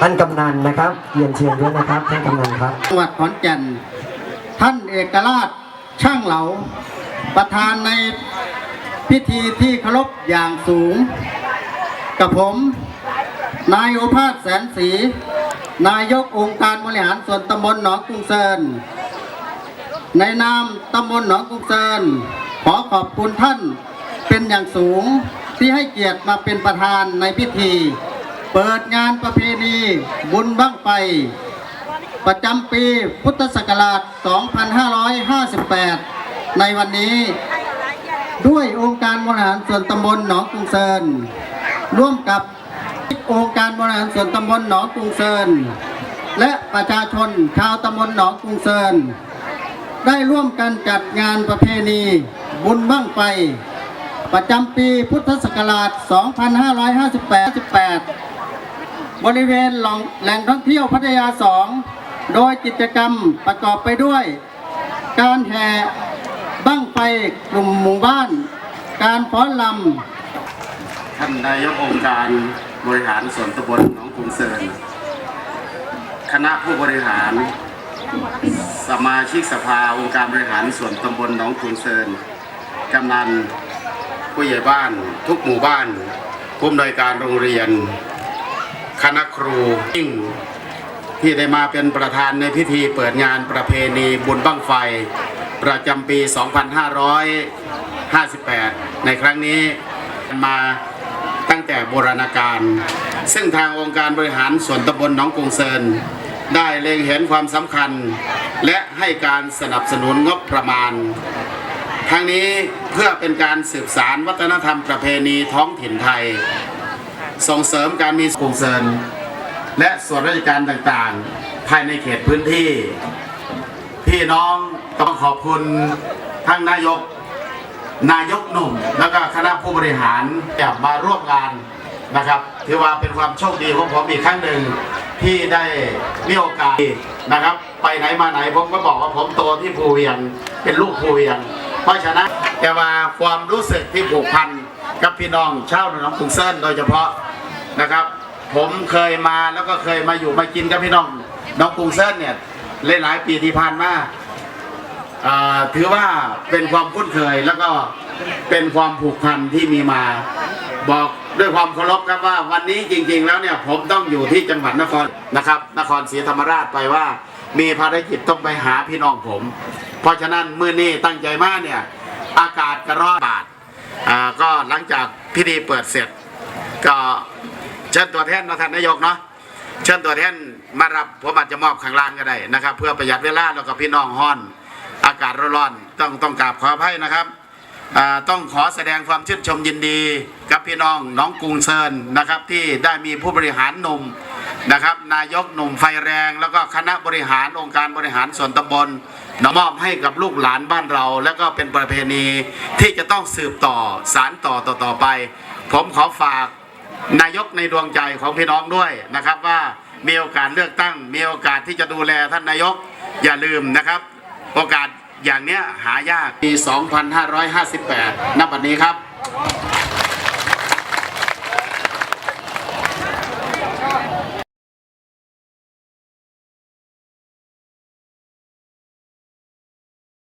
ท่านกำนันนะครับเรียนเชิญด้วยนะครับท่านกำนันครับจังหวัดขอนแก่น ท่านเอกราชช่างเหลา ประธานในพิธีที่เคารพอย่างสูง กับผม นายโอภาสแสนศรีนายกองค์การบริหารส่วนตำบลหนองกรุงเซินในนามตำบลหนองกรุงเซินขอขอบคุณท่านเป็นอย่างสูงที่ให้เกียรติมาเป็นประธานในพิธี เปิดงานประเพณีบุญบั้งไฟประจำปีพุทธศักราช 2558 ในวันนี้ ด้วยองค์การบริหารส่วนตำบลหนองกรุงเซินร่วมกับองค์การบริหารส่วนตำบลหนองกรุงเซินและประชาชนชาวตำบลหนองกรุงเซินได้ร่วมกันจัดงานประเพณีบุญบั้งไฟประจำปีพุทธศักราช 2558 บริเวณแหล่งท่องเที่ยวพัทยาสองโดยกิจกรรมประกอบไปด้วย การแห่บั้งไฟกลุ่มหมู่บ้าน การฟ้อนลำท่านนายกองค์การบริหารส่วนตำบลหนองกรุงเซินคณะผู้บริหาร สมาชิกสภาองค์การบริหารส่วนตำบลหนองกรุงเซินกำนันผู้ใหญ่บ้านทุกหมู่บ้านผู้อำนวยการโรงเรียน คณะครูยิ่งที่ได้มาเป็นประธานในพิธีเปิดงานประเพณีบุญบั้งไฟ ประจำปี 2558 ในครั้งนี้มาตั้งแต่โบราณกาลซึ่งทางองค์การบริหารส่วนตำบลหนองกรุงเซินได้เล็งเห็นความสำคัญ และให้การสนับสนุนงบประมาณทั้งนี้เพื่อเป็นการสืบสารวัฒนธรรมประเพณีท้องถิ่นไทย ส่งเสริมการมีกรุงเซินและส่วนราชการต่างๆ ภายในเขตพื้นที่ พี่น้องต้องขอบคุณทั้งนายก นายกหนุ่ม แล้วก็คณะผู้บริหารที่มาร่วมงานนะครับถือว่าเป็นความโชคดีของผมอีกครั้งหนึ่งที่ได้มีโอกาสนะครับ ไปไหนมาไหนผมก็บอกว่าผมโตที่ภูเวียงเป็นลูกภูเวียง เพราะฉะนั้นแต่ว่าความรู้สึกที่ผูกพันกับพี่น้องชาวหนองกรุงเซินโดยเฉพาะ นะครับ ผมเคยมาแล้วก็เคยมาอยู่มากินกับพี่น้องน้องกรุงเซินเนี่ยหลายๆปีที่ผ่านมาถือว่าเป็นความคุ้นเคยแล้วก็เป็นความผูกพันที่มีมาบอกด้วยความเคารพครับว่าวันนี้จริง ๆ แล้วเนี่ยผมต้องอยู่ที่จังหวัดนครนะครับ นครศรีธรรมราชไปว่า มีภารกิจต้องไปหาพี่น้องผม เพราะฉะนั้นเมื้อนี้ตั้งใจมากเนี่ยอากาศกระรอนบาดก็หลังจากพิธีเปิดเสร็จก็ เชิญตัวแทนนะท่านนายกเนาะเชิญตัวแทนมารับผมอาจจะมอบข้างล่างก็ได้นะครับ เพื่อประหยัดเวลาแล้วก็พี่น้องฮ้อน อากาศร้อนๆต้องต้องกราบขออภัยนะครับต้องขอแสดงความชื่นชมยินดี กับพี่น้องน้องกรุงเซินนะครับที่ได้มีผู้บริหารหนุ่มนะครับ นายกหนุ่มไฟแรง แล้วก็คณะบริหารองค์การบริหารส่วนตำบลนมอบให้กับลูกหลานบ้านเรา แล้วก็เป็นประเพณีที่จะต้องสืบต่อสารต่อต่อต่อไป ผมขอฝาก นายกในดวงใจของพี่น้องด้วยนะครับ ว่ามีโอกาสเลือกตั้ง มีโอกาสที่จะดูแลท่านนายกอย่าลืมนะครับ โอกาสอย่างเนี้ยหายากปี 2558 นับวัดนี้ครับ